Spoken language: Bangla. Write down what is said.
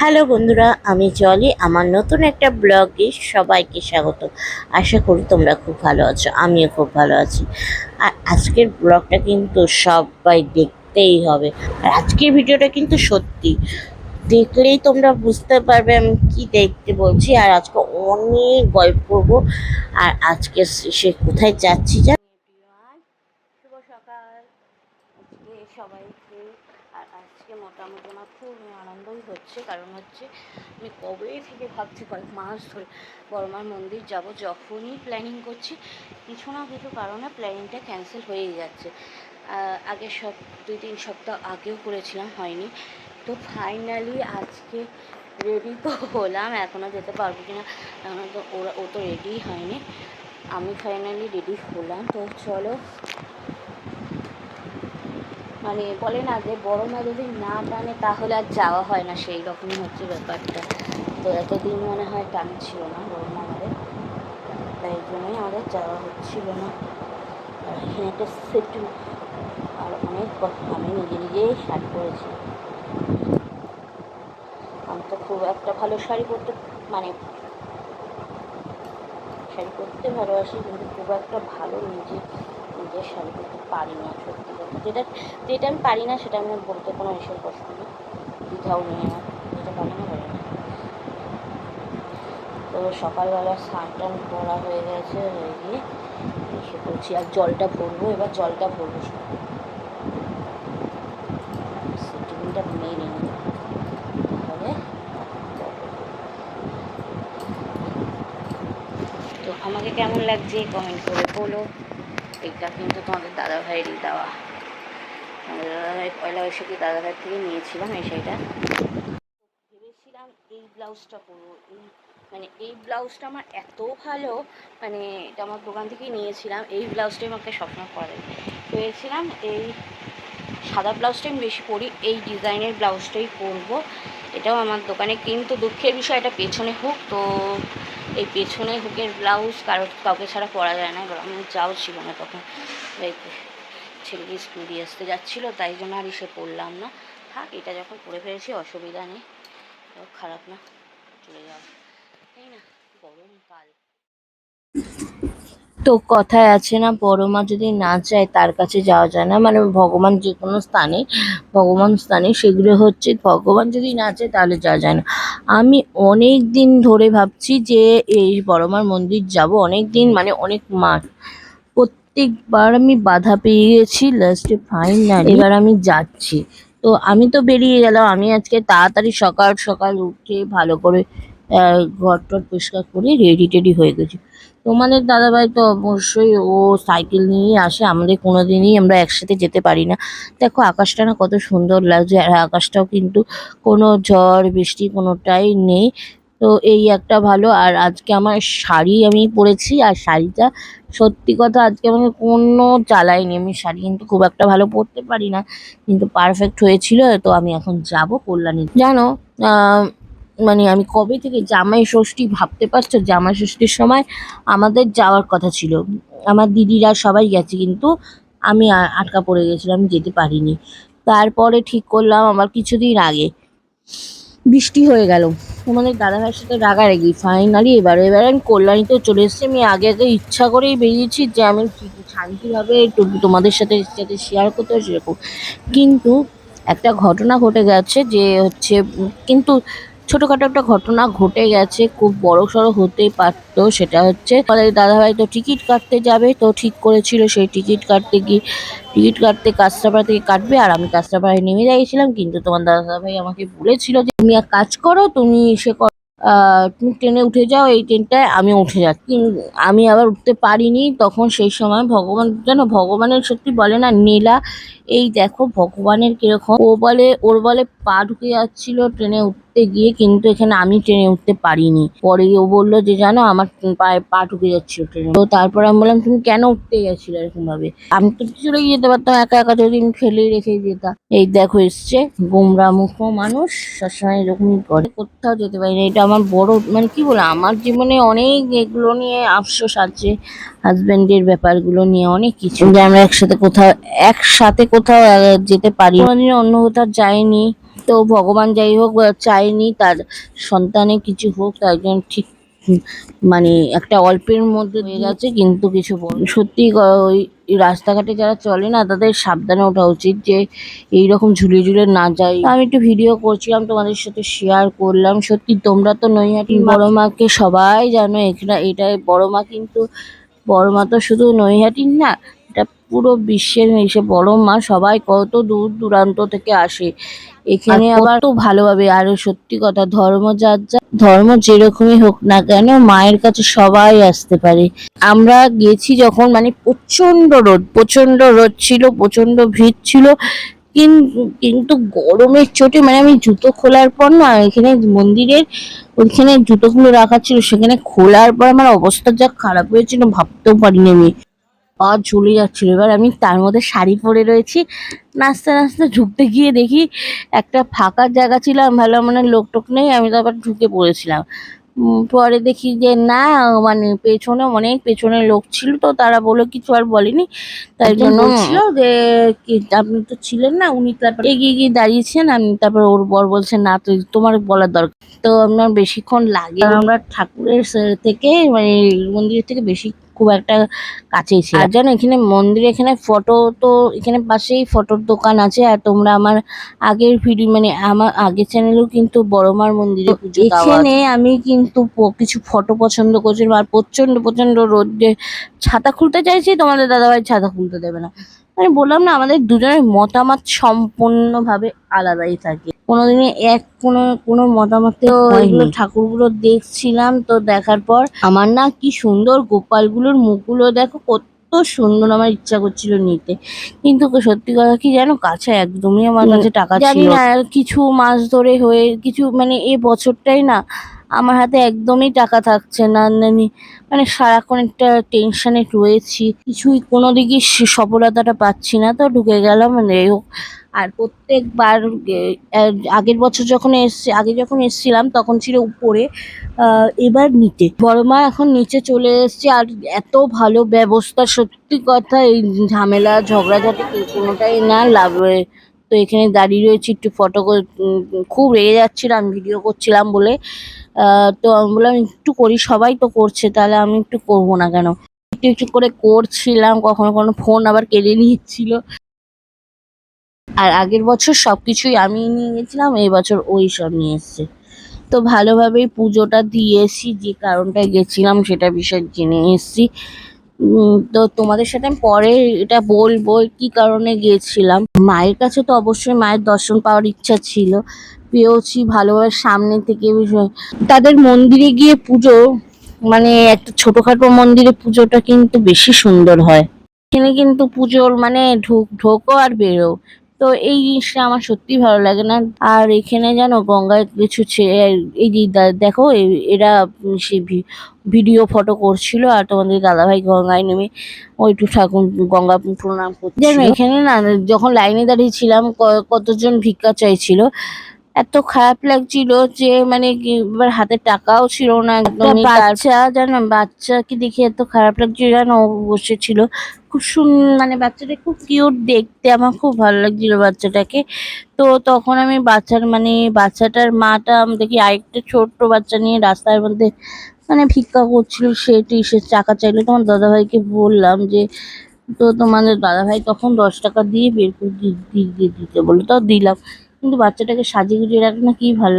হ্যালো বন্ধুরা, আমি জলি, আমার নতুন একটা ব্লগে সবাইকে স্বাগত। আশা করি তোমরা খুব ভালো আছো, আমিও খুব ভালো আছি। আর আজকের ব্লগটা কিন্তু সবাই দেখতেই হবে। আর আজকের ভিডিওটা কিন্তু সত্যি, দেখলেই তোমরা বুঝতে পারবে আমি কি দেখতে বলছি। আর আজকে অনেক গল্প করব। আর আজকে সে কোথায় যাচ্ছি যা শুভ সকাল আজকে সবাইকে আর আজকে মোটামুটি আমার খুব আনন্দই হচ্ছে কারণ হচ্ছে আমি কবে থেকে ভাবছি কয়েক মাস ধরে বড়মার মন্দির যাব যখনই প্ল্যানিং করছি কিছু না কিছু কারণে প্ল্যানিংটা ক্যান্সেল হয়েই যাচ্ছে। আহ, আগে সব দুই তিন সপ্তাহ আগেও করেছিলাম হয়নি। তো ফাইনালি আজকে রেডি তো হলাম এখনও যেতে পারব কিনা এখনও তো ওরা ও তো রেডি হয়নি। আমি ফাইনালি রেডি হলাম তো চলো মানে বলে না যে বড় মা যদি না টানে তাহলে আর যাওয়া হয় না, সেই রকমই হচ্ছে ব্যাপারটা। তো এতদিন মনে হয় টানছিল না বড় মা আমাদের। তাই জন্যই আমাদের যাওয়া হচ্ছিল না। আর এখানে একটা সেটু আর অনেক কথা আমি নিজে নিজেই শাড়ি পরেছি আমি তো খুব একটা ভালো শাড়ি পরতে মানে শাড়ি পরতে ভালোবাসি, কিন্তু খুব একটা ভালো নিজে নিজের শাড়ি পরতে পারি না সত্যি কথা। যেটা যেটা আমি পারি না, সেটা আমি বলতে কোনো এসব কষ্ট নেই দ্বিধাও নেই আমার। যেটা পারি না পারি না। তো সকালবেলা স্নান টান করা হয়ে গেছে, হয়ে গিয়ে এসে করছি আর জলটা ভরবো, এবার জলটা ভরবো টিফিনটা মেরে নিই। তাহলে তো আমাকে কেমন লাগছে? কমেন্ট করে বলো। এটা কিন্তু তোমাদের দাদা ভাইয়েরই দেওয়া। আমাদের দাদা ভাই পয়লা বৈশাখী দাদা ভাইয়ের থেকে নিয়েছিলাম এই শাড়িটা। ভেবেছিলাম এই ব্লাউজটা পরবো। এই মানে এই ব্লাউজটা আমার এত ভালো মানে এটা আমার দোকান থেকেই নিয়েছিলাম। এই ব্লাউজটাই আমাকে সবসময় পরে। ভেবেছিলাম এই সাদা ব্লাউজটাই আমি বেশি পরি, এই ডিজাইনের ব্লাউজটাই পরবো। এটাও আমার দোকানে। কিন্তু দুঃখের বিষয়, এটা পেছনে হোক তো এই পেছনে হুকের ব্লাউজ কারও কাউকে ছাড়া পরা যায় না এবার আমার যাও ছিল না তখন ছেলেকে স্কুল দিয়ে আসতে যাচ্ছিল, তাই জন্য আর এসে পড়লাম না। থাক, এটা যখন পরে ফেলেছি, অসুবিধা নেই। খারাপ না, চলে যাও। তাই না গরমকাল তো কথায় আছে না বড় মা যদি না চায় তার কাছে যাওয়া যায় না। মানে ভগবান যে কোনো স্থানে ভগবান স্থানে সেগুলো হচ্ছে ভগবান যদি না চায় তাহলে যাওয়া যায় না। আমি অনেক দিন ধরে ভাবছি যে এই বড় মার মন্দির যাব। অনেক দিন মানে অনেক মাস। প্রত্যেকবার আমি বাধা পেয়ে গেছি লাস্টে ফাইনাল এবার আমি যাচ্ছি। তো আমি তো বেরিয়ে গেলাম আমি আজকে তাড়াতাড়ি সকাল সকাল উঠে ভালো করে ঘর টর পরিষ্কার করে রেডি টেডি হয়ে গেছি। তোমাদের দাদাভাই তো অবশ্যই ও সাইকেল নিয়েই আসে, আমাদের কোনোদিনই আমরা একসাথে যেতে পারি না। দেখো, আকাশটা না কত সুন্দর লাগছে, আর আকাশটাও কিন্তু কোনো ঝড়, বৃষ্টি কোনোটাই নেই। তো এই একটা ভালো, আর আজকে আমার শাড়ি আমি পরেছি, আর শাড়িটা সত্যি কথা আজকে আমাকে কোনো চালাইনি আমি শাড়ি কিন্তু খুব একটা ভালো পরতে পারি না, কিন্তু পারফেক্ট হয়েছিল, তো আমি এখন যাব কল্যাণী জানো মানে আমি কবে থেকে জামাই ষষ্ঠী ভাবতে পারছ? জামাই ষষ্ঠীর সময় আমাদের যাওয়ার কথা ছিল। আমার দিদিরা সবাই গেছে, কিন্তু আমি আটকা পড়ে গেছিলাম, আমি যেতে পারিনি। তারপরে ঠিক করলাম আমার কিছুদিন আগে। বৃষ্টি হয়ে গেল। তোমাদের দাদাভাইয়ের সাথে রাগারাগি। ফাইনালি এবারে, এবার আমি কল্যাণীতে চলে এসেছি। আমি আগে আগে ইচ্ছা করেই বেরিয়েছি যে আমি শান্তিভাবে তোমাদের সাথে যাতে শেয়ার করতে হয় সেরকম। কিন্তু একটা ঘটনা ঘটে গেছে যে হচ্ছে, কিন্তু ছোটোখাটো একটা ঘটনা ঘটে গেছে, খুব বড় সড়ো হতেই পারত, সেটা হচ্ছে আমাদের দাদাভাই তো টিকিট কাটতে যাবে, তো ঠিক করেছিল সেই টিকিট কাটতে গিয়ে, টিকিট কাটতে কাস্টাপাড়া থেকে কাটবে আর আমি কাস্টাপাড়ায় নেমে গিয়েছিলাম কিন্তু তোমার দাদাভাই আমাকে বলেছিল যে, তুমি এক কাজ করো, তুমি সে তুমি ট্রেনে উঠে যাও, এই ট্রেনটায় আমি উঠে যাচ্ছি। আমি আবার উঠতে পারিনি, তখন সেই সময় ভগবান, যেন ভগবানের সত্যি বলে না, নীলা, এই দেখো ভগবানের কীরকম। ও বলে, ওর বলে পা ঢুকে যাচ্ছিল ট্রেনে উঠতে গিয়ে, কিন্তু এখানে আমি ট্রেনে উঠতে পারিনি। পরে ও বলল যে, জানো, আমার পায়ে পা ঢুকে যাচ্ছিল ট্রেনে। তো তারপর আমি বললাম, তুমি কেন উঠতে গেছিলে এরকম ভাবে আমি তো চলে যেতে পারতাম, একা একা যদি ফেলে রেখে যেতাম। এই দেখো, এসছে গোমরা মুখ মানুষ, সবসময় এরকমই করে। কোথাও যেতে পারি না, এটা আমার বড় মানে কি বলে, আমার জীবনে অনেক এগুলো নিয়ে আফসোস আছে হাজবেন্ডের ব্যাপারগুলো নিয়ে অনেক কিছু। যে আমরা একসাথে কোথাও একসাথে কোথাও যেতে পারি। কোনোদিন অন্য কোথাও যাইনি। তো ভগবান যাই হোক চায়নি তার সন্তানে কিছু হোক, তার জন্য ঠিক মানে একটা অল্পের মধ্যে হয়ে গেছে কিন্তু কিছু বল- সত্যি ওই রাস্তাঘাটে যারা চলে না তাদের সাবধানে ওঠা উচিত যে এইরকম ঝুলে ঝুলে না যায় আমি একটু ভিডিও করছিলাম তোমাদের সাথে শেয়ার করলাম। সত্যি তোমরা তো নৈহাটি বড় মাকে সবাই জানো এখানে এটা বড় মা কিন্তু বড় মা তো শুধু নৈহাটির না এটা পুরো বিশ্বের এসে বড় মা সবাই কত দূর দূরান্ত থেকে আসে। এখানে আবার তো ভালোভাবে আর সত্যি কথা ধর্ম যার যা ধর্ম যেরকমই হোক না কেন মায়ের কাছে সবাই আসতে পারে। আমরা গেছি যখন মানে প্রচণ্ড রোদ প্রচণ্ড রোদ ছিল প্রচণ্ড ভিড় ছিল কিন্তু কিন্তু গরমের চোটে মানে আমি জুতো খোলার পর না এখানে মন্দিরের ওইখানে জুতোগুলো রাখা ছিল, সেখানে খোলার পর আমার অবস্থা যা খারাপ হয়েছিল ভাবতেও পারিনি আমি। পা ঝুলে যাচ্ছিল। এবার আমি তার মধ্যে শাড়ি পরে রয়েছি। নাচতে নাচতে ঢুকতে গিয়ে দেখি একটা ফাঁকা জায়গা ছিল। আমি ভাবলাম মানে লোক টোক নেই আমি তো আবার ঢুকে পড়েছিলাম। পরে দেখি যে না মানে পেছনে অনেক পেছনে লোক ছিল তো তারা বলে কিছু আর বলেনি। তাই জন্য ছিল যে কি আপনি তো ছিলেন না উনি তারপর এগিয়ে গিয়ে দাঁড়িয়েছেন। আমি তারপর ওর বর বলছে না তো তোমার বলার দরকার। তো আপনার বেশিক্ষণ লাগে। আমরা ঠাকুরের থেকে মানে মন্দিরের থেকে বেশি খুব একটা কাছেই ছিল আর জানো এখানে মন্দির এখানে ফটো তো এখানে পাশেই ফটোর দোকান আছে আর তোমরা আমার আগের ভিডিও মানে আমার আগের চ্যানেলেও কিন্তু বড়মার মন্দিরে পুজো এখানে আমি কিন্তু কিছু ফটো পছন্দ করছিলাম আর প্রচণ্ড প্রচণ্ড রোদে ছাতা খুলতে চাইছি তোমাদের দাদাভাই ছাতা খুলতে দেবে না। আমি বললাম না আমাদের দুজনের মতামত সম্পূর্ণভাবে আলাদাই থাকে। কোনোদিনই এক কোনো কোনো মতামতে এগুলো ঠাকুরগুলো দেখছিলাম তো দেখার পর আমার না কি সুন্দর গোপালগুলোর মুখগুলো দেখো কত সুন্দর আমার ইচ্ছা করছিল নিতে। কিন্তু সত্যি কথা কি জানো কাছে একদমই আমার কাছে টাকা জানি ছিল। না কিছু মাস ধরে হয়ে কিছু মানে এ বছরটাই না আমার হাতে একদমই টাকা থাকছে না মানে মানে সারাক্ষণ একটা টেনশনে রয়েছি। কিছুই কোনো দিকে সফলতাটা পাচ্ছি না, তো ঢুকে গেলাম মানে যাই হোক। আর প্রত্যেকবার আগের বছর যখন এসছি, আগে যখন এসছিলাম, তখন ছিল উপরে এবার নিচে। বড় মা এখন নিচে চলে এসছে, আর এত ভালো ব্যবস্থা, সত্যি কথা, এই ঝামেলা ঝগড়াঝাটি কোনোটাই না, লাভ তো এখানে দাঁড়িয়ে রয়েছি, একটু ফটো খুব রেগে যাচ্ছিলাম ভিডিও করছিলাম বলে। তো আমি বললাম, একটু করি, সবাই তো করছে, তাহলে আমি একটু করব না কেন? একটু একটু করে করছিলাম, কখনো কখনো ফোন আবার কেড়ে নিচ্ছিল আর আগের বছর সব কিছুই আমি নিয়ে গেছিলাম, এই বছর ওই সব নিয়ে এসছে। তো ভালোভাবেই পুজোটা দিয়ে যে কারণটায় গেছিলাম সেটা বিষয়ে জেনে এসছি। তো তোমাদের সাথে আমি পরে এটা বলব কি কারণে গিয়েছিলাম। মায়ের কাছে তো অবশ্যই মায়ের দর্শন পাওয়ার ইচ্ছা ছিল। পেয়েওছি ভালোভাবে সামনে থেকে তাদের মন্দিরে গিয়ে পুজো মানে একটা ছোটখাটো মন্দিরে পুজোটা কিন্তু বেশি সুন্দর হয়। এখানে কিন্তু পুজোর মানে ঢোক ঢোকো আর বেরো তো এই জিনিসটা আমার সত্যি ভালো লাগে না। আর এখানে যেন গঙ্গায় কিছু এই যে দেখো এরা সে ভিডিও ফটো করছিল আর তোমাদের দাদাভাই গঙ্গায় নেমে ওইটু ঠাকুর, গঙ্গা প্রণাম করছিল। জানো এখানে না, যখন লাইনে দাঁড়িয়েছিলাম কতজন ভিক্ষা চাইছিল এত খারাপ লাগছিল যে মানে এবার হাতে টাকাও ছিল না একদমই। বাচ্চা জানো বাচ্চাকে দেখে এত খারাপ লাগছিল জানো ও বসেছিল। খুব সুন মানে বাচ্চাটা খুব কিউট দেখতে আমার খুব ভালো লাগছিল বাচ্চাটাকে। তো তখন আমি বাচ্চার মানে বাচ্চাটার মাটা আমি দেখি আরেকটা ছোট্ট বাচ্চা নিয়ে রাস্তার মধ্যে মানে ভিক্ষা করছিল সেটি সে টাকা চাইলো। তোমার দাদাভাইকে বললাম যে তো তোমাদের দাদাভাই তখন দশ টাকা দিয়ে বের করে দিয়ে দিতে বলল। তাও দিলাম। কিন্তু বাচ্চাটাকে সাজিয়ে গুজিয়ে রাখলে না কি ভালো